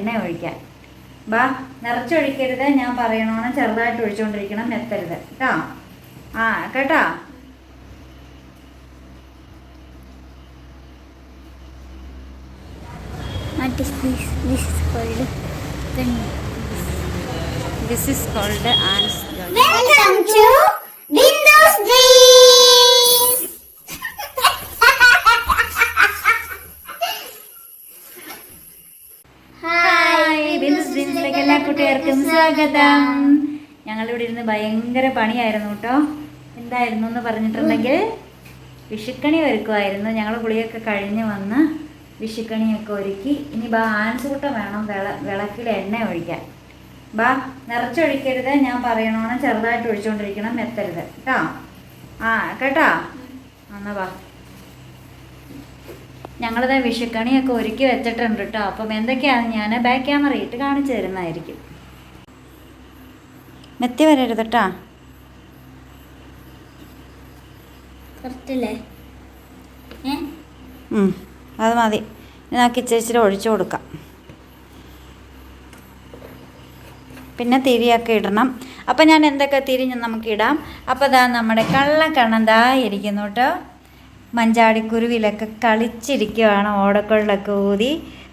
എണ്ണ ഒഴിക്കാൻ. ബാ നിറച്ചൊഴിക്കരുത്. ഞാൻ പറയണോണം ചെറുതായിട്ട് ഒഴിച്ചുകൊണ്ടിരിക്കണം എത്തരുത് കേട്ടോ? ആ കേട്ടോ? What is this? This is called then called ants Welcome to Windows Dreams. എല്ലാ കുട്ടികൾക്കും സ്വാഗതം. ഞങ്ങളിവിടെ ഇരുന്ന് ഭയങ്കര പണിയായിരുന്നു കേട്ടോ. എന്തായിരുന്നു എന്ന് പറഞ്ഞിട്ടുണ്ടെങ്കിൽ വിഷുക്കണി ഒരുക്കുമായിരുന്നു ഞങ്ങൾ കുളിയൊക്കെ കഴിഞ്ഞ് വന്ന് വിഷുക്കണിയൊക്കെ ഒരുക്കി. ഇനി ബാ ആൻസൂട്ടം വേണം വിള വിളക്കിൽ എണ്ണ ഒഴിക്കാൻ. ബാ നിറച്ചൊഴിക്കരുത്. ഞാൻ പറയണോണം ചെറുതായിട്ട് ഒഴിച്ചുകൊണ്ടിരിക്കണം എത്തരുത് കേട്ടോ? ആ കേട്ടോ? എന്നാ ബാ. ഞങ്ങളിത് വിഷുക്കണിയൊക്കെ ഒരുക്കി വെച്ചിട്ടുണ്ട് കേട്ടോ അപ്പം എന്തൊക്കെയാണ്? ഞാൻ ബാക്ക് ക്യാമറ ഇട്ട് കാണിച്ചു തരുന്നതായിരിക്കും. മെത്തി വരരുത് കേട്ടോ അത് മതി. നമുക്ക് ഇച്ചിരി ഇച്ചിരി ഒഴിച്ചു കൊടുക്കാം. പിന്നെ തിരിയൊക്കെ ഇടണം. അപ്പം ഞാൻ എന്തൊക്കെ തിരിഞ്ഞ് നമുക്ക് ഇടാം? അപ്പോൾ ദാ നമ്മുടെ കള്ളക്കണ്ണം ദാ ഇരിക്കുന്നു കേട്ടോ മഞ്ചാടിക്കുരുവിലൊക്കെ കളിച്ചിരിക്കുവാണ്. ഓടക്കൊള്ളൊക്കെ ഊതി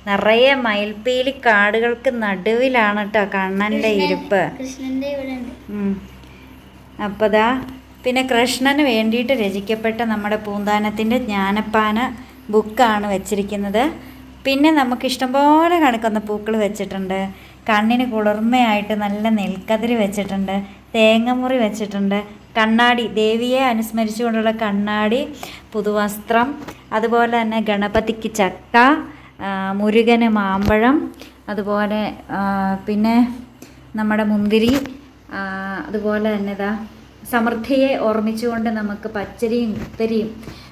നിറയെ മയിൽപ്പീലി കാടുകൾക്ക് നടുവിലാണ് കേട്ടോ കണ്ണന്റെ ഇരിപ്പ്. അപ്പോൾ ദാ പിന്നെ കൃഷ്ണന് വേണ്ടിയിട്ട് രചിക്കപ്പെട്ട നമ്മുടെ പൂന്താനത്തിന്റെ ജ്ഞാനപ്പാന ബുക്കാണ് വെച്ചിരിക്കുന്നത്. പിന്നെ നമുക്ക് ഇഷ്ടംപോലെ കണക്കുന്ന പൂക്കൾ വെച്ചിട്ടുണ്ട്. കണ്ണിന് കുളിർമയായിട്ട് നല്ല നെൽക്കതിരി വെച്ചിട്ടുണ്ട്. തേങ്ങമുറി വെച്ചിട്ടുണ്ട്. കണ്ണാടി ദേവിയെ അനുസ്മരിച്ചുകൊണ്ടുള്ള കണ്ണാടി പുതുവസ്ത്രം അതുപോലെ തന്നെ ഗണപതിക്ക് ചക്ക മുരുകന് മാമ്പഴം അതുപോലെ പിന്നെ നമ്മുടെ മുന്തിരി അതുപോലെ തന്നെ ഇതാ സമൃദ്ധിയെ ഓർമ്മിച്ചുകൊണ്ട് നമുക്ക് പച്ചരിയും ഉത്തരിയും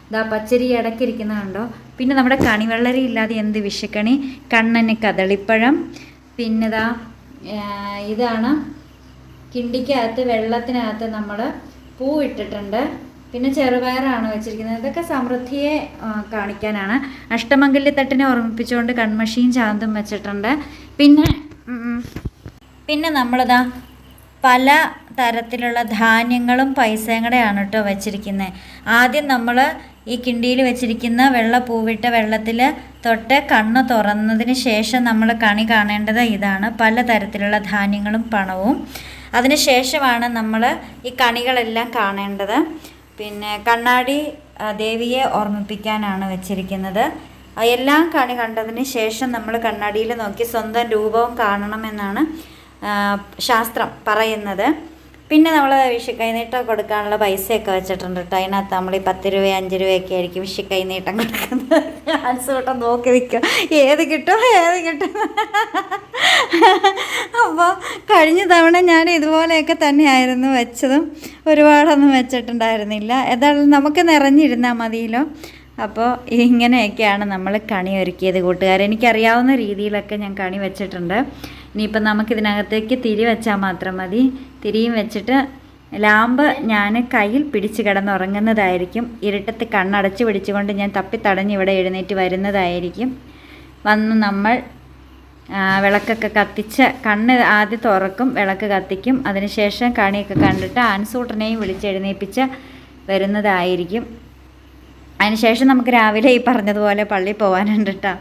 ഇതാ പച്ചരി ഇടയ്ക്കിരിക്കുന്ന കണ്ടോ പിന്നെ നമ്മുടെ കണിവെള്ളരി ഇല്ലാതെ എന്ത് വിഷക്കണി? കണ്ണന് കദളിപ്പഴം പിന്നെതാ ഇതാണ് കിണ്ടിക്കകത്ത് വെള്ളത്തിനകത്ത് നമ്മൾ പൂ ഇട്ടിട്ടുണ്ട് പിന്നെ ചെറുപയറാണ് വെച്ചിരിക്കുന്നത്. ഇതൊക്കെ സമൃദ്ധിയെ കാണിക്കാനാണ്. അഷ്ടമംഗല്യത്തട്ടിനെ ഓർമ്മിപ്പിച്ചുകൊണ്ട് കൺമഷിയും ചാന്തും വെച്ചിട്ടുണ്ട്. പിന്നെ പിന്നെ നമ്മളിതാ പല തരത്തിലുള്ള ധാന്യങ്ങളും പൈസയും കൂടെയാണ് കേട്ടോ വെച്ചിരിക്കുന്നത് ആദ്യം നമ്മൾ ഈ കിണ്ടിയിൽ വെച്ചിരിക്കുന്ന വെള്ള പൂവിട്ട വെള്ളത്തിൽ തൊട്ട് കണ്ണ് തുറന്നതിന് ശേഷം നമ്മൾ കണി കാണേണ്ടത് ഇതാണ്. പല തരത്തിലുള്ള ധാന്യങ്ങളും പണവും. അതിന് ശേഷമാണ് നമ്മൾ ഈ കണികളെല്ലാം കാണേണ്ടത്. പിന്നെ കണ്ണാടി ദേവിയെ ഓർമ്മിപ്പിക്കാനാണ് വെച്ചിരിക്കുന്നത്. എല്ലാം കണി കണ്ടതിന് ശേഷം നമ്മൾ കണ്ണാടിയിൽ നോക്കി സ്വന്തം രൂപവും കാണണമെന്നാണ് ശാസ്ത്രം പറയുന്നത്. പിന്നെ നമ്മൾ വിഷു കൈനീട്ടം കൊടുക്കാനുള്ള പൈസയൊക്കെ വെച്ചിട്ടുണ്ട് കേട്ടോ അതിനകത്ത് നമ്മൾ ഈ പത്ത് രൂപ അഞ്ച് രൂപയൊക്കെ ആയിരിക്കും വിഷു കൈനീട്ടം കൊടുക്കുന്നത്. കൂട്ടം നോക്കി നിൽക്കും. ഏത് കിട്ടും ഏത് കിട്ടും? അപ്പോൾ കഴിഞ്ഞ തവണ ഞാൻ ഇതുപോലെയൊക്കെ തന്നെയായിരുന്നു വെച്ചതും ഒരുപാടൊന്നും വെച്ചിട്ടുണ്ടായിരുന്നില്ല. ഏതായാലും നമുക്ക് നിറഞ്ഞിരുന്നാൽ മതിയല്ലോ. അപ്പോൾ ഇങ്ങനെയൊക്കെയാണ് നമ്മൾ കണി ഒരുക്കിയത് കൂട്ടുകാർ എനിക്കറിയാവുന്ന രീതിയിലൊക്കെ ഞാൻ കണി വെച്ചിട്ടുണ്ട്. ഇനിയിപ്പം നമുക്കിതിനകത്തേക്ക് തിരി വെച്ചാൽ മാത്രം മതി. തിരിയും വെച്ചിട്ട് ലാമ്പ് ഞാൻ കയ്യിൽ പിടിച്ച് കിടന്നുറങ്ങുന്നതായിരിക്കും. ഇരുട്ടത്ത് കണ്ണടച്ച് പിടിച്ചുകൊണ്ട് ഞാൻ തപ്പി തടഞ്ഞ് ഇവിടെ എഴുന്നേറ്റ് വരുന്നതായിരിക്കും. വന്ന് നമ്മൾ വിളക്കൊക്കെ കത്തിച്ച് കണ്ണ് ആദ്യം തുറക്കും വിളക്ക് കത്തിക്കും. അതിനുശേഷം കണിയൊക്കെ കണ്ടിട്ട് ആൻസൂട്ടനെയും വിളിച്ച് എഴുന്നേൽപ്പിച്ച് വരുന്നതായിരിക്കും. അതിനുശേഷം നമുക്ക് രാവിലെ ഈ പറഞ്ഞതുപോലെ പള്ളി പോകാനുണ്ട് കേട്ടോ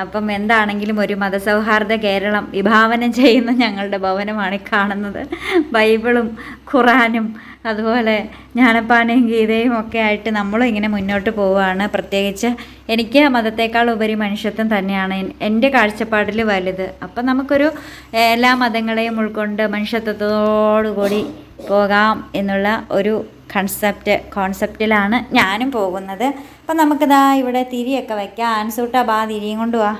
അപ്പം എന്താണെങ്കിലും ഒരു മതസൗഹാർദ്ദ കേരളം വിഭാവനം ചെയ്യുന്ന ഞങ്ങളുടെ ഭവനമാണ് കാണുന്നത്. ബൈബിളും ഖുറാനും അതുപോലെ ജ്ഞാനപ്പാനയും ഗീതയും ഒക്കെ ആയിട്ട് നമ്മളും ഇങ്ങനെ മുന്നോട്ട് പോവുകയാണ് പ്രത്യേകിച്ച് എനിക്ക് മതത്തെക്കാൾ ഉപരി മനുഷ്യത്വം തന്നെയാണ് എന്റെ കാഴ്ചപ്പാടിൽ വലുത്. അപ്പം നമുക്കൊരു എല്ലാ മതങ്ങളെയും ഉൾക്കൊണ്ട് മനുഷ്യത്വത്തോടുകൂടി പോകാം എന്നുള്ള ഒരു കൺസെപ്റ്റ് കോൺസെപ്റ്റിലാണ് ഞാനും പോകുന്നത്. അപ്പം നമുക്കിതാ ഇവിടെ തിരിയൊക്കെ വയ്ക്കാം ആൻസൂട്ടാ ബാ തിരിയും കൊണ്ടുപോവാ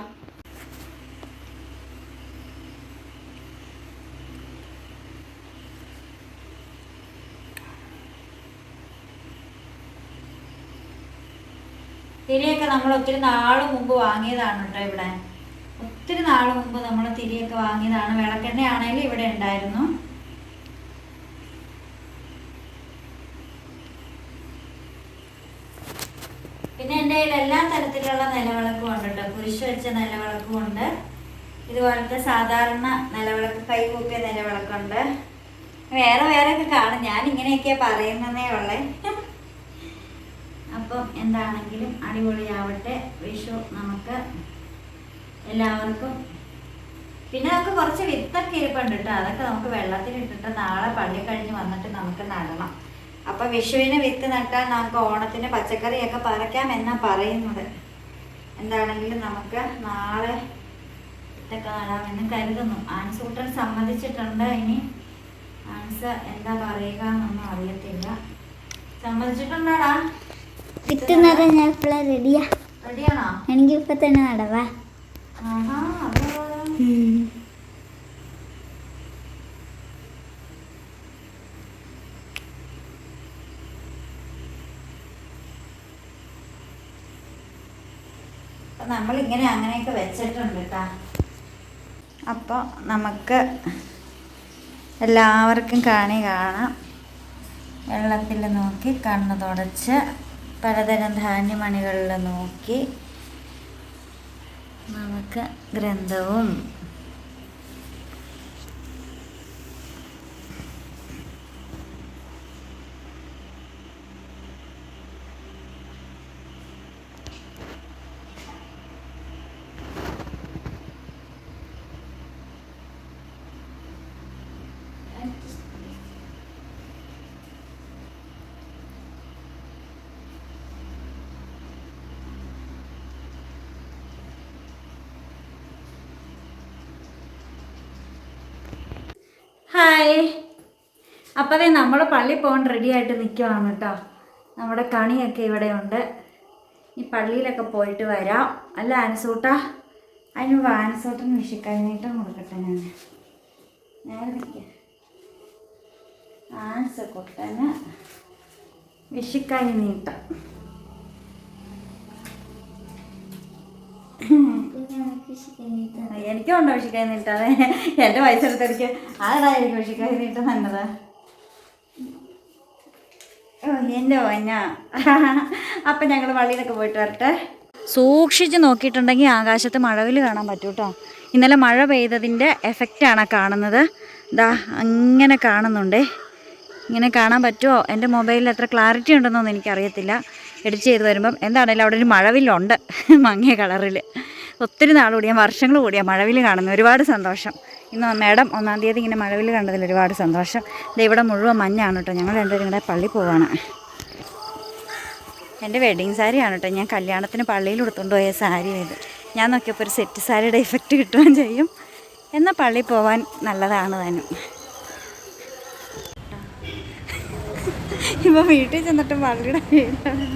തിരിയൊക്കെ നമ്മൾ ഒത്തിരി നാൾ മുമ്പ് വാങ്ങിയതാണ് കേട്ടോ ഇവിടെ. ഒത്തിരി നാൾ മുമ്പ് നമ്മൾ തിരിയൊക്കെ വാങ്ങിയതാണ്. വിളക്കെണ്ണയാണെങ്കിലും ഇവിടെ ഉണ്ടായിരുന്നു. പിന്നെ എന്റെ കയ്യിൽ എല്ലാ തരത്തിലുള്ള നിലവിളക്കും ഉണ്ട് കേട്ടോ കുരിശ് വെച്ച നിലവിളക്കും ഉണ്ട്. ഇതുപോലത്തെ സാധാരണ നിലവിളക്ക് കൈകൂപ്പിയ നിലവിളക്കുണ്ട്. വേറെ വേറെ ഒക്കെ കാണും. ഞാൻ ഇങ്ങനെയൊക്കെയാ പറയുന്നതേ ഉള്ളേ. അപ്പം എന്താണെങ്കിലും അടിപൊളിയാവട്ടെ. വിഷു നമുക്ക് എല്ലാവർക്കും. പിന്നെ നമുക്ക് കുറച്ച് വിത്തൊക്കെ ഇരിപ്പുണ്ട് കേട്ടോ. അതൊക്കെ നമുക്ക് വെള്ളത്തിൽ ഇട്ടിട്ട് നാളെ പള്ളി കഴിഞ്ഞ് വന്നിട്ട് നമുക്ക് നടണം. അപ്പൊ വിഷുവിന് വിത്ത് നട്ടാൽ നമുക്ക് ഓണത്തിന് പച്ചക്കറിയൊക്കെ പറിക്കാം എന്നാ പറയുന്നത്. എന്താണെങ്കിലും നമുക്ക് നാളെ ഇതൊക്കെ നടാമെന്ന് കരുതുന്നു. ആൻസൂട്ടൻ സമ്മതിച്ചിട്ടുണ്ട് ഇനി? ആൻസ് എന്താ പറയുക എന്നൊന്നും അറിയത്തില്ല. സമ്മതിച്ചിട്ടുണ്ടോടാ? വിത്ത് നടാൻ ഞാൻ ഇപ്പോഴാണ് റെഡിയാ റെഡിയാണോ എനിക്ക് ഇപ്പൊ തന്നെ നടവാ ആഹാ നമ്മളിങ്ങനെ അങ്ങനെയൊക്കെ വെച്ചിട്ടുണ്ട് കേട്ടാ അപ്പോൾ നമുക്ക് എല്ലാവർക്കും കാണി കാണാം. വെള്ളത്തിൽ നോക്കി കണ്ണു തുടച്ച് പലതരം ധാന്യമണികളിൽ നോക്കി. നമുക്ക് ഗ്രന്ഥവും ഹായ് അപ്പതേ നമ്മൾ പള്ളി പോകാൻ റെഡി ആയിട്ട് നിൽക്കുവാണ് കേട്ടോ നമ്മുടെ കണിയൊക്കെ ഇവിടെ ഉണ്ട്. ഈ പള്ളിയിലൊക്കെ പോയിട്ട് വരാം. അല്ല ആനസൂട്ടാ അതിന് ആനസൂട്ടന് വിഷുക്കഴിഞ്ഞിട്ടും കൊടുക്കട്ടെ ഞാൻ നേരെ നിൽക്കുക ആൻസക്കുട്ടന് വിഷുക്കൈ നീട്ടം എനിക്കും ഉണ്ടോ വിഷുക്കൈ നീട്ടാതെ എന്റെ വയസ്സെടുത്തെനിക്ക് ആടാ എനിക്ക് വിഷു നീട്ടം തന്നത് ഓ എന്റെ ഓഞ്ഞ അപ്പം ഞങ്ങൾ വള്ളിയിലൊക്കെ പോയിട്ട് വരട്ടെ. സൂക്ഷിച്ച് നോക്കിയിട്ടുണ്ടെങ്കിൽ ആകാശത്ത് മഴവിൽ കാണാൻ പറ്റും കേട്ടോ ഇന്നലെ മഴ പെയ്തതിന്റെ എഫക്റ്റാണ് കാണുന്നത്. ദാ അങ്ങനെ കാണുന്നുണ്ടേ. ഇങ്ങനെ കാണാൻ പറ്റുമോ എന്റെ മൊബൈലിൽ എത്ര ക്ലാരിറ്റി ഉണ്ടെന്നൊന്നും എനിക്കറിയത്തില്ല. എഡിറ്റ് ചെയ്ത് വരുമ്പം എന്താണേലും അവിടെ ഒരു മഴവില്ലുണ്ട്. മങ്ങിയ കളറിൽ ഒത്തിരി നാൾ കൂടിയ വർഷങ്ങൾ കൂടിയ മഴവിൽ കാണുന്നു ഒരുപാട് സന്തോഷം. ഇന്ന് മേഡം ഒന്നാം തീയതി ഇങ്ങനെ മഴവിൽ കണ്ടതിൽ ഒരുപാട് സന്തോഷം. ഇവിടെ മുഴുവൻ മഞ്ഞാണ് കേട്ടോ. ഞങ്ങൾ രണ്ടുപേരും കൂടെ പള്ളി പോവാണ്. എന്റെ വെഡിങ് സാരിയാണ് കേട്ടോ. ഞാൻ കല്യാണത്തിന് പള്ളിയിൽ എടുത്തുകൊണ്ട് പോയ സാരി ഇത്. ഞാൻ നോക്കിയപ്പോൾ ഒരു സെറ്റ് സാരിയുടെ ഇഫക്റ്റ് കിട്ടുകയും ചെയ്യും. എന്നാൽ പള്ളിയിൽ പോവാൻ നല്ലതാണ് താനും. ഇപ്പോൾ വീട്ടിൽ ചെന്നിട്ട് പള്ളിയുടെ വീടാണ്.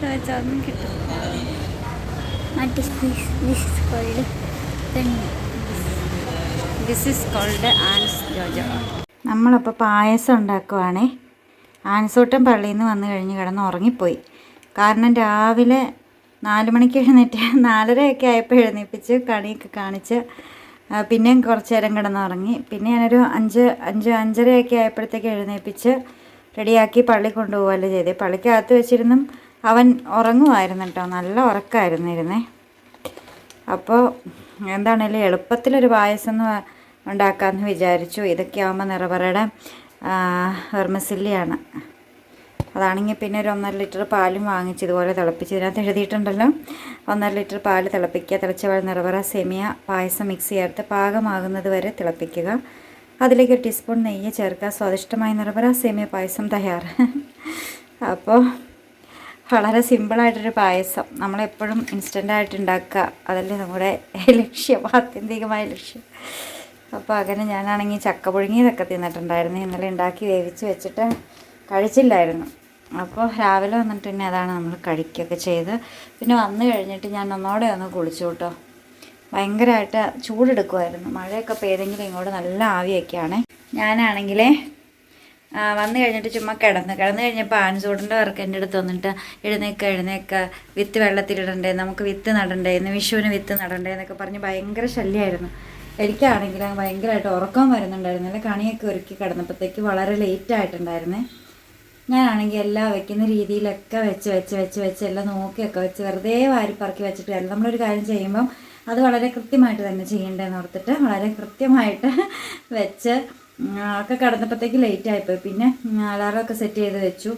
ചോദിച്ചൊന്നും കിട്ടും. What is this? This is called then this is called ants Jojo നമ്മളപ്പോൾ പായസം ഉണ്ടാക്കുവാണേ. ആൻസൂട്ടൻ പള്ളിയിൽ നിന്ന് വന്നു കഴിഞ്ഞ് കിടന്ന് ഉറങ്ങിപ്പോയി. കാരണം രാവിലെ നാല് മണിക്ക് എഴുന്നേറ്റ് നാലരയൊക്കെ ആയപ്പോൾ എഴുന്നേൽപ്പിച്ച് കണിയൊക്കെ കാണിച്ച് പിന്നെയും കുറച്ച് നേരം കിടന്നുറങ്ങി പിന്നെ ഞാനൊരു അഞ്ച് അഞ്ച് അഞ്ചരയൊക്കെ ആയപ്പോഴത്തേക്ക് എഴുന്നേൽപ്പിച്ച് റെഡിയാക്കി പള്ളി കൊണ്ടുപോകുകയല്ലേ ചെയ്തേ. പള്ളിക്കകത്ത് വെച്ചിരുന്നും അവൻ ഉറങ്ങുമായിരുന്നു കേട്ടോ. നല്ല ഉറക്കമായിരുന്നു ഇരുന്നേ. അപ്പോൾ എന്താണേലും എളുപ്പത്തിലൊരു പായസം എന്ന് ഉണ്ടാക്കാമെന്ന് വിചാരിച്ചു. ഇതൊക്കെ ആകുമ്പോൾ നിറപറയുടെ വെർമസില്ലിയാണ്. അതാണെങ്കിൽ പിന്നെ ഒരു ഒന്നര ലിറ്റർ പാലും വാങ്ങിച്ച് ഇതുപോലെ തിളപ്പിച്ച് ഇതിനകത്ത് എഴുതിയിട്ടുണ്ടല്ലോ. ഒന്നര ലിറ്റർ പാൽ തിളപ്പിക്കുക. തിളച്ച വെള്ളം നിറവറ സെമിയ പായസം മിക്സ് ചേർത്ത് പാകമാകുന്നത് വരെ തിളപ്പിക്കുക. അതിലേക്ക് ഒരു ടീസ്പൂൺ നെയ്യ് ചേർക്കുക. സ്വാദിഷ്ടമായ നിറവറ സെമിയ പായസം തയ്യാർ അപ്പോൾ വളരെ സിമ്പിളായിട്ടൊരു പായസം. നമ്മളെപ്പോഴും ഇൻസ്റ്റന്റായിട്ട് ഉണ്ടാക്കുക അതല്ലേ നമ്മുടെ ലക്ഷ്യം ആത്യന്തികമായ ലക്ഷ്യം. അപ്പോൾ അങ്ങനെ ഞാനാണെങ്കിൽ ചക്ക പുഴുങ്ങിയതൊക്കെ തിന്നിട്ടുണ്ടായിരുന്നു. ഇന്നലെ ഉണ്ടാക്കി വേവിച്ച് വെച്ചിട്ട് കഴിച്ചില്ലായിരുന്നു. അപ്പോൾ രാവിലെ വന്നിട്ട് പിന്നെ അതാണ് നമ്മൾ കഴിക്കുകയൊക്കെ ചെയ്ത്. പിന്നെ വന്നു കഴിഞ്ഞിട്ട് ഞാൻ ഒന്നോടെ ഒന്ന് കുളിച്ചു കേട്ടോ ഭയങ്കരമായിട്ട് ചൂടെടുക്കുമായിരുന്നു മഴയൊക്കെ പെയ്തെങ്കിലും ഇങ്ങോട്ട് നല്ല ആവിയൊക്കെയാണ്. ഞാനാണെങ്കിൽ വന്നു കഴിഞ്ഞിട്ട് ചുമ്മാ കിടന്ന്. കിടന്നു കഴിഞ്ഞപ്പോൾ ആൻസൂടിന്റെ വർക്ക് എന്റെ അടുത്ത് വന്നിട്ട് എഴുന്നേക്ക എഴുന്നേക്ക. വിത്ത് വെള്ളത്തിലിടണ്ടേ. നമുക്ക് വിത്ത് നടണ്ടേ. ഇന്ന് വിഷുവിന് വിത്ത് നടണ്ടേ എന്നൊക്കെ പറഞ്ഞ് ഭയങ്കര ശല്യമായിരുന്നു എനിക്കാണെങ്കിൽ ഭയങ്കരമായിട്ട് ഉറക്കം വരുന്നുണ്ടായിരുന്നില്ല കണിയൊക്കെ ഒരുക്കി കിടന്നപ്പോഴത്തേക്ക് വളരെ ലേറ്റ് ആയിട്ടുണ്ടായിരുന്നേ. ഞാനാണെങ്കിൽ എല്ലാം വെക്കുന്ന രീതിയിലൊക്കെ വെച്ച് വെച്ച് വെച്ച് വെച്ച് എല്ലാം നോക്കിയൊക്കെ വെച്ച് വെറുതെ വാരിപ്പറക്കി വെച്ചിട്ട് കാര്യം നമ്മളൊരു കാര്യം ചെയ്യുമ്പം അത് വളരെ കൃത്യമായിട്ട് തന്നെ ചെയ്യേണ്ടതെന്ന് ഓർത്തിട്ട് വളരെ കൃത്യമായിട്ട് വെച്ച് ഒക്കെ കിടന്നപ്പോഴത്തേക്ക് ലേറ്റ് ആയിപ്പോയി. പിന്നെ അലാറമൊക്കെ സെറ്റ് ചെയ്ത് വെച്ചു.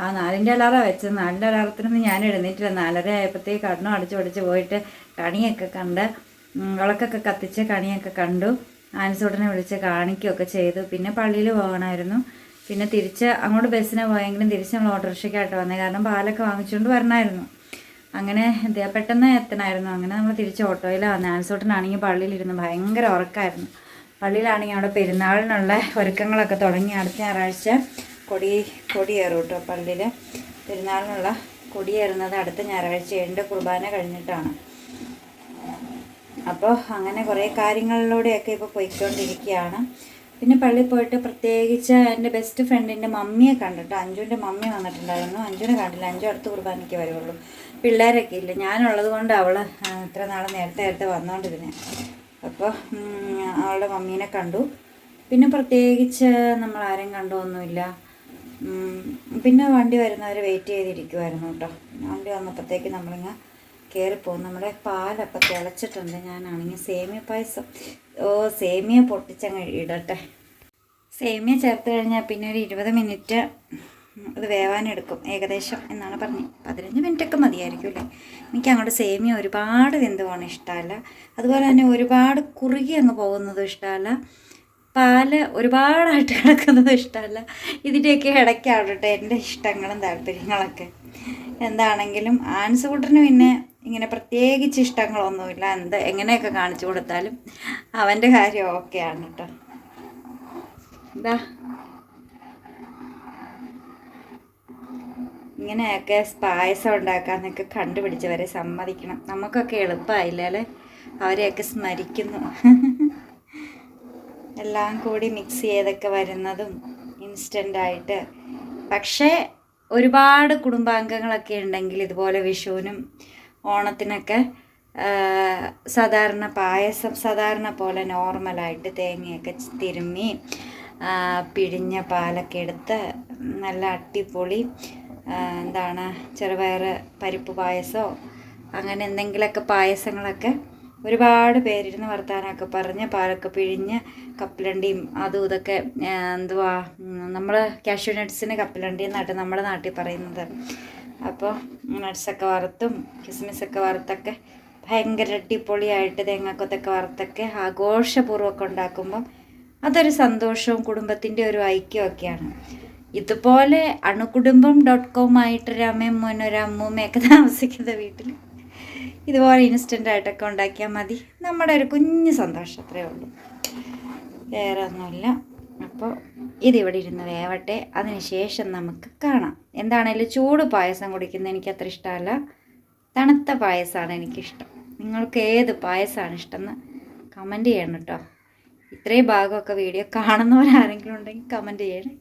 ആ നാലിന്റെ അലാറാണ് വെച്ചത്. നാലിന്റെ അലാറത്തിനൊന്നും ഞാൻ എഴുന്നേറ്റില്ല. നാലര ആയപ്പോഴത്തേക്ക് കണ്ണും അടിച്ചു പൊടിച്ച് പോയിട്ട് കണിയൊക്കെ കണ്ട് വിളക്കൊക്കെ കത്തിച്ച് കണിയൊക്കെ കണ്ടു. ആൻസൂട്ടനെ വിളിച്ച് കാണിക്കുകയൊക്കെ ചെയ്തു. പിന്നെ പള്ളിയിൽ പോകണമായിരുന്നു. പിന്നെ തിരിച്ച് അങ്ങോട്ട് ബസ്സിന് പോയെങ്കിലും തിരിച്ച് നമ്മൾ ഓട്ടോറിക്ഷയ്ക്കായിട്ട് വന്നത് കാരണം പാലൊക്കെ വാങ്ങിച്ചുകൊണ്ട് വരണമായിരുന്നു. അങ്ങനെ പെട്ടെന്ന് എത്തണമായിരുന്നു. അങ്ങനെ നമ്മൾ തിരിച്ച് ഓട്ടോയിലാണ് ആൻസൂട്ടനാണെങ്കിൽ പള്ളിയിലിരുന്ന് ഭയങ്കര ഉറക്കമായിരുന്നു. പള്ളിയിലാണെങ്കിൽ അവിടെ പെരുന്നാളിനുള്ള ഒരുക്കങ്ങളൊക്കെ തുടങ്ങി അടുത്ത ഞായറാഴ്ച കൊടി കൊടിയേറും കേട്ടോ പള്ളിയിൽ പെരുന്നാളിനുള്ള കൊടിയേറുന്നത് അടുത്ത ഞായറാഴ്ച കുർബാന കഴിഞ്ഞിട്ടാണ്. അപ്പോൾ അങ്ങനെ കുറേ കാര്യങ്ങളിലൂടെയൊക്കെ ഇപ്പോൾ പോയിക്കൊണ്ടിരിക്കുകയാണ്. പിന്നെ പള്ളിയിൽ പോയിട്ട് പ്രത്യേകിച്ച് എന്റെ ബെസ്റ്റ് ഫ്രണ്ടിന്റെ മമ്മിയെ കണ്ടിട്ട് അഞ്ജുവിന്റെ മമ്മി വന്നിട്ടുണ്ടായിരുന്നു. അഞ്ജുവിനെ കണ്ടില്ല. അഞ്ചു അടുത്ത കുർബാനയ്ക്ക് വരുള്ളൂ പിള്ളേരൊക്കെ ഇല്ല. ഞാനുള്ളത് കൊണ്ട് അവൾ ഇത്ര നാൾ നേരത്തെ നേരത്തെ വന്നുകൊണ്ടിരുന്നേ അപ്പോൾ അവളുടെ മമ്മീനെ കണ്ടു. പിന്നെ പ്രത്യേകിച്ച് നമ്മൾ ആരും കണ്ടൊന്നുമില്ല. ഉം, പിന്നെ വണ്ടി വരുന്നവർ വെയിറ്റ് ചെയ്തിരിക്കുമായിരുന്നു കേട്ടോ വണ്ടി വന്നപ്പോഴത്തേക്ക് നമ്മളിങ്ങ് കയറിപ്പോകും നമ്മുടെ പാലൊക്കെ തിളച്ചിട്ടുണ്ട്. ഞാനാണെങ്കിൽ സേമിയ പായസം. ഓ സേമിയ പൊട്ടിച്ചങ്ങ് ഇടട്ടെ. സേമിയ ചേർത്ത് കഴിഞ്ഞാൽ പിന്നെ ഒരു ഇരുപത് മിനിറ്റ് അത് വേവാനെടുക്കും ഏകദേശം എന്നാണ് പറഞ്ഞത്. പതിനഞ്ച് മിനിറ്റൊക്കെ മതിയായിരിക്കും അല്ലേ? എനിക്ക് അങ്ങോട്ട് സേമിയ ഒരുപാട് വെന്ത് പോകണം ഇഷ്ടമല്ല. അതുപോലെ തന്നെ ഒരുപാട് കുറുകി അങ്ങ് പോകുന്നതും ഇഷ്ടമല്ല. പാൽ ഒരുപാടായിട്ട് കിടക്കുന്നതും ഇഷ്ടമല്ല. ഇതിന്റെയൊക്കെ ഇടയ്ക്കാണ് കേട്ടോ എന്റെ ഇഷ്ടങ്ങളും താല്പര്യങ്ങളൊക്കെ. എന്താണെങ്കിലും ആൻസുകൂട്ടന് പിന്നെ ഇങ്ങനെ പ്രത്യേകിച്ച് ഇഷ്ടങ്ങളൊന്നുമില്ല. എന്ത് എങ്ങനെയൊക്കെ കാണിച്ചു കൊടുത്താലും അവന്റെ കാര്യം ഓക്കെയാണ് കേട്ടോ. എന്താ ഇങ്ങനെയൊക്കെ പായസം ഉണ്ടാക്കാന്നൊക്കെ കണ്ടുപിടിച്ചവരെ സമ്മതിക്കണം. നമുക്കൊക്കെ എളുപ്പമായില്ല അവരെയൊക്കെ സ്മരിക്കുന്നു. എല്ലാം കൂടി മിക്സ് ചെയ്തൊക്കെ വരുന്നതും ഇൻസ്റ്റന്റായിട്ട് പക്ഷേ ഒരുപാട് കുടുംബാംഗങ്ങളൊക്കെ ഉണ്ടെങ്കിൽ ഇതുപോലെ വിഷുവിനും ഓണത്തിനൊക്കെ സാധാരണ പായസം സാധാരണ പോലെ നോർമലായിട്ട് തേങ്ങയൊക്കെ തിരുമ്മി പിഴിഞ്ഞ പാലൊക്കെ എടുത്ത് നല്ല അട്ടിപ്പൊളി ആ, എന്താണ് ചെറുപയർ പരിപ്പ് പായസമോ അങ്ങനെ എന്തെങ്കിലുമൊക്കെ പായസങ്ങളൊക്കെ ഒരുപാട് പേരിരുന്ന് വർത്താനമൊക്കെ പറഞ്ഞ് പാലൊക്കെ പിഴിഞ്ഞ് കപ്പലണ്ടിയും അതും ഇതൊക്കെ എന്തുവാ നമ്മൾ കാഷ്യൂ നട്ട്സിന് കപ്പലണ്ടി എന്നായിട്ട് നമ്മുടെ നാട്ടിൽ പറയുന്നത്. അപ്പോൾ നട്ട്സൊക്കെ വറുത്തും കിസ്മിസൊക്കെ വറുത്തൊക്കെ ഭയങ്കര അടിപൊളിയായിട്ട് തേങ്ങാക്കൊത്തൊക്കെ വറുത്തൊക്കെ ആഘോഷപൂർവമൊക്കെ ഉണ്ടാക്കുമ്പം അതൊരു സന്തോഷവും കുടുംബത്തിന്റെ ഒരു ഐക്യമൊക്കെയാണ്. ഇതുപോലെ അണുകുടുംബം ഡോട്ട് കോം ആയിട്ടൊരു അമ്മയും മോനും ഒരു അമ്മൂമ്മയൊക്കെ താമസിക്കുന്ന വീട്ടിൽ ഇതുപോലെ ഇൻസ്റ്റന്റ് ആയിട്ടൊക്കെ ഉണ്ടാക്കിയാൽ മതി. നമ്മുടെ ഒരു കുഞ്ഞു സന്തോഷം അത്രേ ഉള്ളൂ. വേറെ ഒന്നുമില്ല. അപ്പോൾ ഇതിവിടെ ഇരുന്ന് വേവട്ടെ. അതിനുശേഷം നമുക്ക് കാണാം. എന്താണേലും ചൂട് പായസം കുടിക്കുന്നത് എനിക്ക് അത്ര ഇഷ്ടമല്ല. തണുത്ത പായസമാണ് എനിക്കിഷ്ടം. നിങ്ങൾക്ക് ഏത് പായസമാണ് ഇഷ്ടമെന്ന് കമന്റ് ചെയ്യണം കേട്ടോ. ഇത്രയും ഭാഗമൊക്കെ വീഡിയോ കാണുന്നവരാരെങ്കിലും ഉണ്ടെങ്കിൽ കമന്റ് ചെയ്യണേ.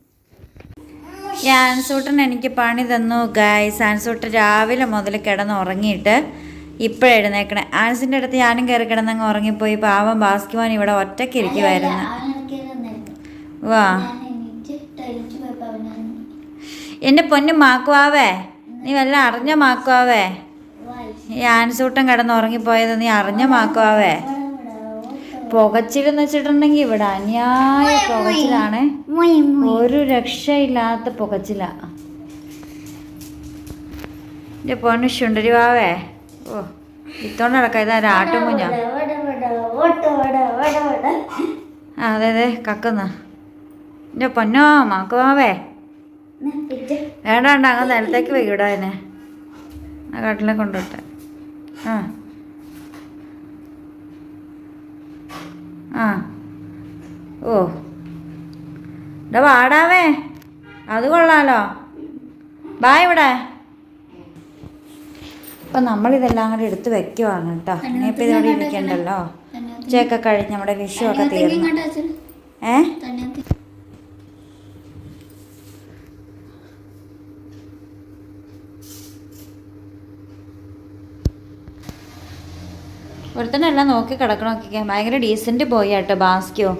ഈ ആൻസൂട്ടൻ എനിക്ക് പണി തന്നു ഗായ്സ് ആൻസൂട്ടൻ രാവിലെ മുതൽ കിടന്ന് ഉറങ്ങിയിട്ട് ഇപ്പോഴും എഴുന്നേക്കണേ. ആൻസിന്റെ അടുത്ത് ഞാനും കയറി കിടന്നങ്ങ് ഉറങ്ങിപ്പോയി. പാവം ബാസ്കിമോൻ ഇവിടെ ഒറ്റയ്ക്ക് ഇരിക്കുമായിരുന്നു വാ. എന്റെ പൊന്നു മാക്കുവാവേ നീ വല്ല അറിഞ്ഞ മാക്കുവാവേ? ഈ ആൻസൂട്ടൻ കിടന്ന് ഉറങ്ങിപ്പോയത് നീ അറിഞ്ഞ മാക്കുവാവേ? പുകച്ചിലെന്ന് വെച്ചിട്ടുണ്ടെങ്കിൽ ഇവിടെ അന്യായ പുകച്ചിലാണ്. ഒരു രക്ഷയില്ലാത്ത പുകച്ചില. എന്റെ ശുണ്ടരി വാവേ ഓ ഇത്തോണ്ട് നടക്കാം. ഇതാ ആട്ടും കുഞ്ഞാ. ആ അതെ അതെ കക്കുന്ന. എന്റെ പൊന്നോ മാക്ക് വാവേ വേണ്ട വേണ്ട അങ്ങ് നിലത്തേക്ക് വയ്യൂടാ എന്നെ ആ കാട്ടിലെ കൊണ്ടുവിട്ടെ. ആ. ആ. ഓ. ഇവിടെ വാടാവേ. അത് കൊള്ളാലോ. ബാ ഇവിടെ. അപ്പം നമ്മളിതെല്ലാം കൂടി എടുത്ത് വെക്കുവാണ് കേട്ടോ. ഇനിയിപ്പോൾ ഇതോടെ ഇരിക്കണ്ടല്ലോ. ഉച്ചയൊക്കെ കഴിഞ്ഞ് നമ്മുടെ വിഷു ഒക്കെ തീർന്നു. ഏ? ഒരുത്തനെല്ലാം നോക്കി കിടക്കണമൊക്കെ ഭയങ്കര ഡീസന്റ് പോയി കേട്ടോ ബാസ്ക്യോ.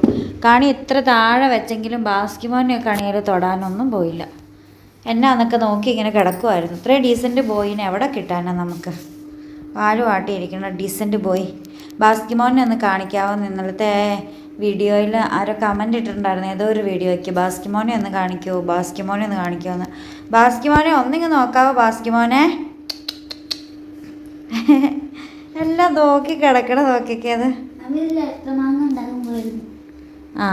കാണി ഇത്ര താഴെ വെച്ചെങ്കിലും ബാസ്കിമോനെ കണിയിൽ തൊടാനൊന്നും പോയില്ല. എന്നാന്നൊക്കെ നോക്കി ഇങ്ങനെ കിടക്കുമായിരുന്നു ഇത്രയും ഡീസന്റ് ബോയിനെ എവിടെ കിട്ടാനാണ് നമുക്ക്? പാൽ വാട്ടിയിരിക്കണം ഡീസന്റ് ബോയ് ബാസ്കിമോനെ ഒന്ന് കാണിക്കാവോ? ഇന്നലത്തെ വീഡിയോയിൽ ആരോ കമന്റ് ഇട്ടിട്ടുണ്ടായിരുന്നു. ഏതോ ഒരു വീഡിയോയ്ക്ക്. ബാസ്കിമോനെ ഒന്ന് കാണിക്കുമോ ബാസ്കിമോനെ ഒന്ന് കാണിക്കുമോ എന്ന് ബാസ്കിമോനെ ഒന്നിങ്ങ് നോക്കാവോ ബാസ്കിമോനെ? എല്ലാം നോക്കി കിടക്കണ ഉണ്ടാകും ആ.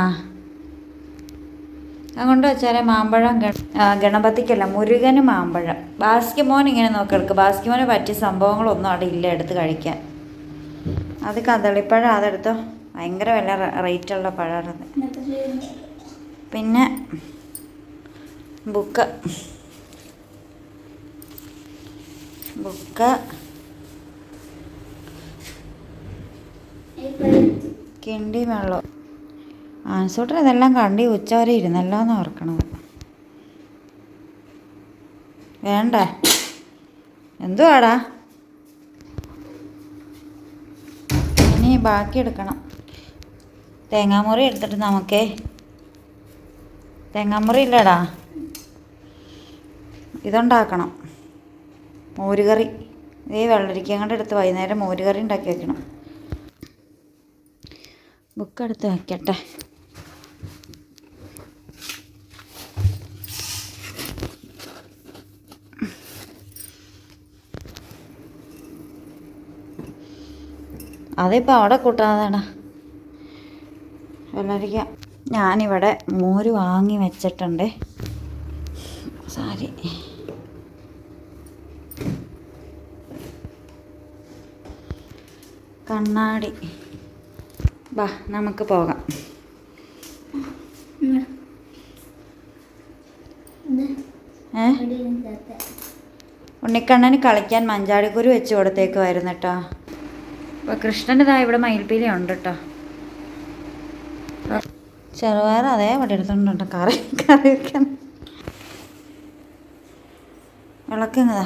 അതുകൊണ്ട് വെച്ചാൽ മാമ്പഴം ഗണപതിക്കല്ല മുരുകന് മാമ്പഴം. ബാസ്കിമോൻ ഇങ്ങനെ നോക്കിയെടുക്കും ബാസ്കിമോന് പറ്റിയ സംഭവങ്ങളൊന്നും അവിടെ ഇല്ല എടുത്ത് കഴിക്കാൻ. അത് കദളിപ്പഴം അതെടുത്തോ. ഭയങ്കര വില റേറ്റുള്ള പഴമാണത് പിന്നെ ബുക്ക്. ബുക്ക്. കിണ്ടി വെള്ളം. ആൻസൂട്ടൻ ഇതെല്ലാം കണ്ടി ഉച്ച വരെ ഇരുന്നല്ലോ എന്ന് ഓർക്കണത്. വേണ്ട? എന്തുവാടാ? ഇനി ബാക്കി എടുക്കണം. തേങ്ങാമുറി എടുത്തിട്ട് നമുക്കേ തേങ്ങാമുറി ഇല്ലടാ. ഇതുണ്ടാക്കണം. മോരുകറി. ഈ വെള്ളരിക്കയും എടുത്ത് വൈകുന്നേരം മോരുകറി ഉണ്ടാക്കി വെക്കണം. ബുക്ക് എടുത്ത് വയ്ക്കട്ടെ അതിപ്പോൾ അവിടെ കൂട്ടാതാണ് വെള്ളരിക്ക. ഞാനിവിടെ മോര് വാങ്ങി വെച്ചിട്ടുണ്ട്. സാരി. കണ്ണാടി. ബാ നമുക്ക് പോകാം. ഏ? ഉണ്ണിക്കണ്ണന് കളിക്കാൻ മഞ്ചാടിക്കുരു വെച്ച് കൊടുത്തേക്കുമായിരുന്നു കേട്ടോ അപ്പോൾ കൃഷ്ണന്റെതാ ഇവിടെ മയിൽപ്പീലി ഉണ്ട് കേട്ടോ ചെറുപയർ അതേ ഇവിടെ എടുത്തോണ്ടോ കറി കറി വെക്കാൻ. വിളക്കുന്നതാ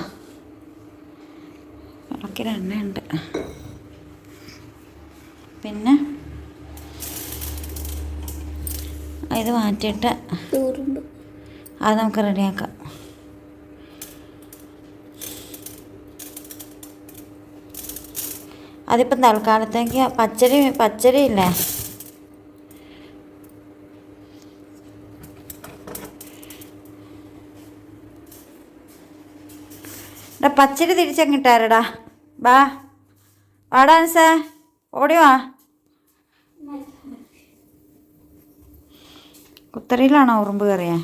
വിളക്കിൽ എണ്ണയുണ്ട്. പിന്നെ? ഇത് മാറ്റിയിട്ട് അത് നമുക്ക് റെഡിയാക്കാം. അതിപ്പം തൽക്കാലത്തേക്ക് പച്ചരി പച്ചരി ഇല്ലേ? എടാ പച്ചരി തിരിച്ചങ്ങിട്ടാരടാ ബാ. വാടാ അൻസേ കുത്തറിയിലാണോ ഉറുമ്പ് കറിയാ?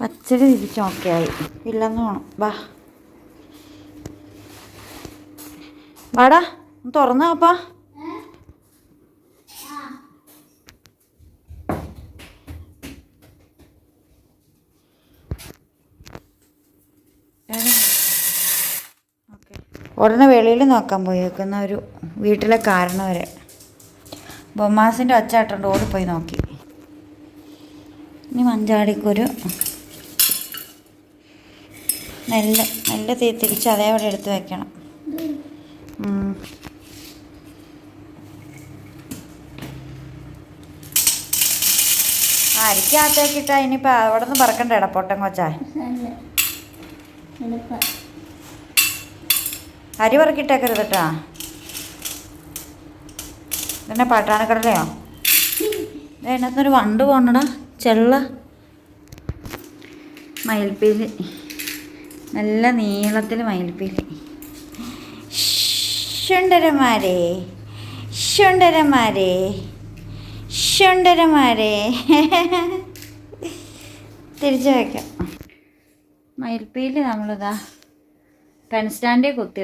പച്ചടി തിരിച്ച് നോക്കിയായി ഇല്ലെന്ന് വേണം. വാ. വാടാ തുറന്നു അപ്പാ ഉടനെ വെളിയിൽ നോക്കാൻ പോയേക്കുന്ന ഒരു വീട്ടിലെ കാരണം വരെ. ബൊമ്മാസിന്റെ ഒച്ചാട്ടുണ്ട് ഓടിപ്പോയി നോക്കി. ഇനി മഞ്ചാടിക്കൊരു നെല്ല് നെല്ല് തീ തിരിച്ച് അതേപോലെ എടുത്ത് വെക്കണം. അരിക്കകത്തേക്കിട്ടാ ഇനിയിപ്പോൾ അവിടെ നിന്ന് പറക്കണ്ട ഇടപ്പൊട്ടം കൊച്ചാ. അരി പറക്കിട്ടേക്കരുത് കേട്ടാ. പിന്നെ പട്ടാണക്കടലയോ അതിനകത്തൊരു വണ്ട് പോണടാ ചെള്ള. മയിൽപ്പീലി. നല്ല നീളത്തിൽ മയിൽപ്പീലി. ഷുണ്ടരന്മാരെ ഷുണ്ടരന്മാരെ ഷുണ്ടരന്മാരെ തിരിച്ചു വയ്ക്കാം. മയിൽപ്പീലി നമ്മളിതാ പെൻ സ്റ്റാൻഡിൽ കുത്തി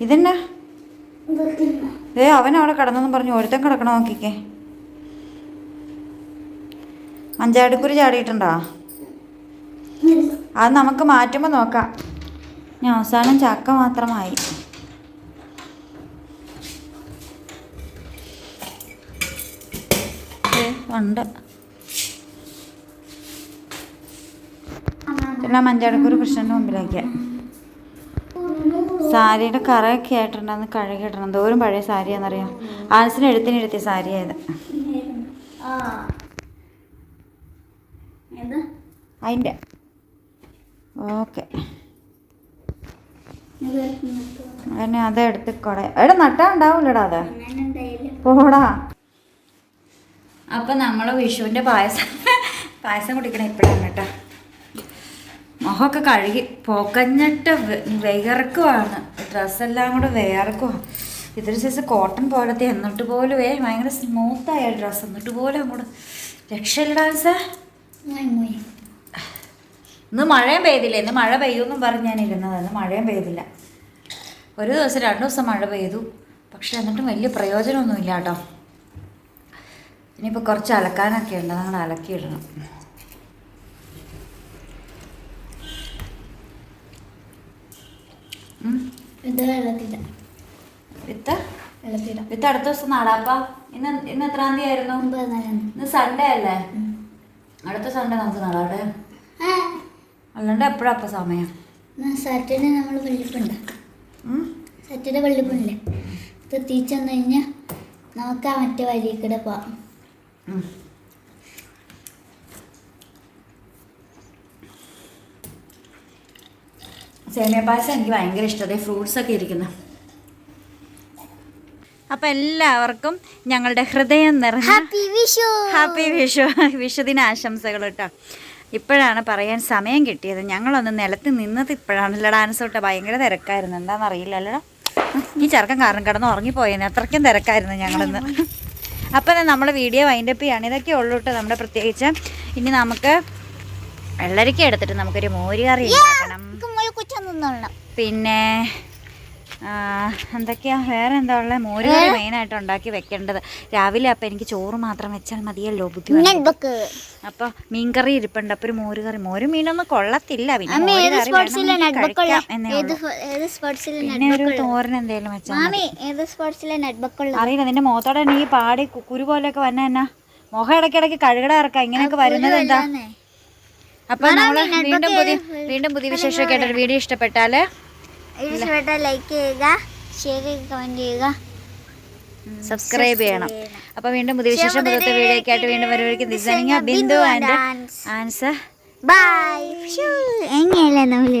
ഇതെന്നാ? ഏ അവൻ അവിടെ കിടന്നെന്ന് പറഞ്ഞു. ഒരുത്തൻ കിടക്കണ നോക്കിക്കേ. മഞ്ചാടിക്കുരി ചാടിയിട്ടുണ്ടോ? അത് നമുക്ക് മാറ്റുമ്പോൾ നോക്കാം. ഞാൻ അവസാനം ചക്ക മാത്രമായി. ഉണ്ട്. എല്ലാം മഞ്ചാടിക്കുരു കൃഷ്ണന്റെ മുമ്പിലേക്ക് സാരിയുടെ കറയൊക്കെ ആയിട്ടുണ്ടെന്ന് കഴുകിയിടണം. എന്തോരം പഴയ സാരിയാണെന്നറിയാം? ആൻസിന് എഴുത്തിനെഴുത്തിയ സാരിയായത്. ആ. അതിന്റെ. ഓക്കെ. അങ്ങനെ അത് എടുത്തിക്കോടെ. എവിടെ നട്ടാ ഉണ്ടാവില്ലടാ അത്. പോടാ. അപ്പം നമ്മൾ വിഷുവിന്റെ പായസം പായസം കുടിക്കണം ഇപ്പോഴാണ് കേട്ടോ. മുഖമൊക്കെ കഴുകി പുകഞ്ഞിട്ട് വിയർക്കുവാണ്. ഡ്രസ്സെല്ലാം കൂടെ വിയർക്കുവാണ് ഇതൊരു സൈസ് കോട്ടൺ പോലത്തെ എന്നിട്ട് പോലും ഏ ഭയങ്കര സ്മൂത്തായ ഡ്രസ്സ് എന്നിട്ട് പോലും അങ്ങോട്ട് രക്ഷയില്ല ഡാൻസ് ഇന്ന് മഴയും പെയ്തില്ല. ഇന്ന് മഴ പെയ്യുമെന്നും പറഞ്ഞ് ഞാൻ ഇരുന്നത്. ഇന്ന് മഴയും പെയ്തില്ല. ഒരു ദിവസം രണ്ട് ദിവസം മഴ പെയ്തു. പക്ഷെ എന്നിട്ടും വലിയ പ്രയോജനമൊന്നുമില്ല കേട്ടോ. ഇനിയിപ്പോൾ കുറച്ച് അലക്കാനൊക്കെ ഉണ്ട്. നമ്മൾ അലക്കിയിടണം. വിത്ത് അടുത്ത ദിവസം നാടാപ്പാ ഇന്ന് ഇന്ന് എത്രാം തീയതി ആയിരുന്നു? ഇന്ന് സൺഡേ അല്ലേ? അടുത്ത സൺഡേ നമുക്ക് നടാട്ടെ അല്ലാണ്ട് എപ്പോഴാ അപ്പം സമയം? സാറ്റർഡേ നമ്മൾ വെള്ളിപ്പുണ്ടാക്കാം? സാറ്റർഡേ വെള്ളിപ്പുണ്ടല്ലേ? ഇത് വന്നു കഴിഞ്ഞാൽ നമുക്ക് ആ മറ്റേ വഴിയിൽ കൂടെ പോവാം. ഉം. സേമിയ പായസം എനിക്ക് ഭയങ്കര ഇഷ്ടത്തെ ഫ്രൂട്ട്സൊക്കെ ഒക്കെ ഇരിക്കുന്നു. അപ്പം എല്ലാവർക്കും ഞങ്ങളുടെ ഹൃദയം നിറഞ്ഞ ഹാപ്പി വിഷു. ഹാപ്പി വിഷു. വിഷുദിന ആശംസകൾ കേട്ടോ. ഇപ്പോഴാണ് പറയാൻ സമയം കിട്ടിയത്. ഞങ്ങളൊന്ന് നിലത്ത് നിന്നത് ഇപ്പോഴാണല്ലോ. ഡാൻസ് തൊട്ട് ഭയങ്കര തിരക്കായിരുന്നു. എന്താണെന്നറിയില്ലല്ലോ ഈ ചെറുക്കൻ കാരണം കിടന്ന് ഉറങ്ങിപ്പോയെന്ന് അത്രയ്ക്കും തിരക്കായിരുന്നു ഞങ്ങളിന്ന്. അപ്പം നമ്മൾ വീഡിയോ വൈൻഡപ്പ് ചെയ്യാണ്. ഇതൊക്കെ ഉള്ളൂ കേട്ടോ നമ്മുടെ പ്രത്യേകിച്ച്. ഇനി നമുക്ക് വെള്ളരിക്ക എടുത്തിട്ട് നമുക്കൊരു മോര് കറി ഉണ്ടാക്കണം. പിന്നെ എന്തൊക്കെയാ? വേറെ എന്താ ഉള്ളത് മോര് കറി മെയിനായിട്ട് ഉണ്ടാക്കി വെക്കേണ്ടത്. രാവിലെ അപ്പം എനിക്ക് ചോറ് മാത്രം വെച്ചാൽ മതിയല്ലോ ബുദ്ധിമുട്ട് അപ്പോൾ മീൻകറി ഇരിപ്പുണ്ട്. അപ്പോൾ ഒരു മോര് കറി. മോര് മീനൊന്നും കൊള്ളത്തില്ല. പിന്നെ ഒരു തോരൻ എന്തെങ്കിലും വെച്ചാൽ അറിയില്ല നിന്റെ മുഖത്തോടെ പാടി കുരു പോലെയൊക്കെ വന്ന എന്നാ? മുഖം ഇടയ്ക്കിടയ്ക്ക് കഴുകട ഇറക്കാം. ഇങ്ങനെയൊക്കെ വരുന്നത് എന്താ? അപ്പം നമ്മൾ വീണ്ടും പുതിയ വീണ്ടും പുതിയ വിശേഷമൊക്കെ ആയിട്ടൊരു വീഡിയോ ഇഷ്ടപ്പെട്ടാൽ ഇഷ്ടപ്പെട്ടാൽ ലൈക്ക് ചെയ്യുക ഷെയർ ചെയ്യുക കമന്റ് ചെയ്യുക. സബ്സ്ക്രൈബ് ചെയ്യണം. അപ്പൊ വീണ്ടും പുതിയ വിശേഷം പുതിയ വീഡിയോ ഒക്കെ ആയിട്ട് വീണ്ടും വരുവായിരിക്കും designing Bindu and answer by എങ്ങനെയല്ലേ നമ്മൾ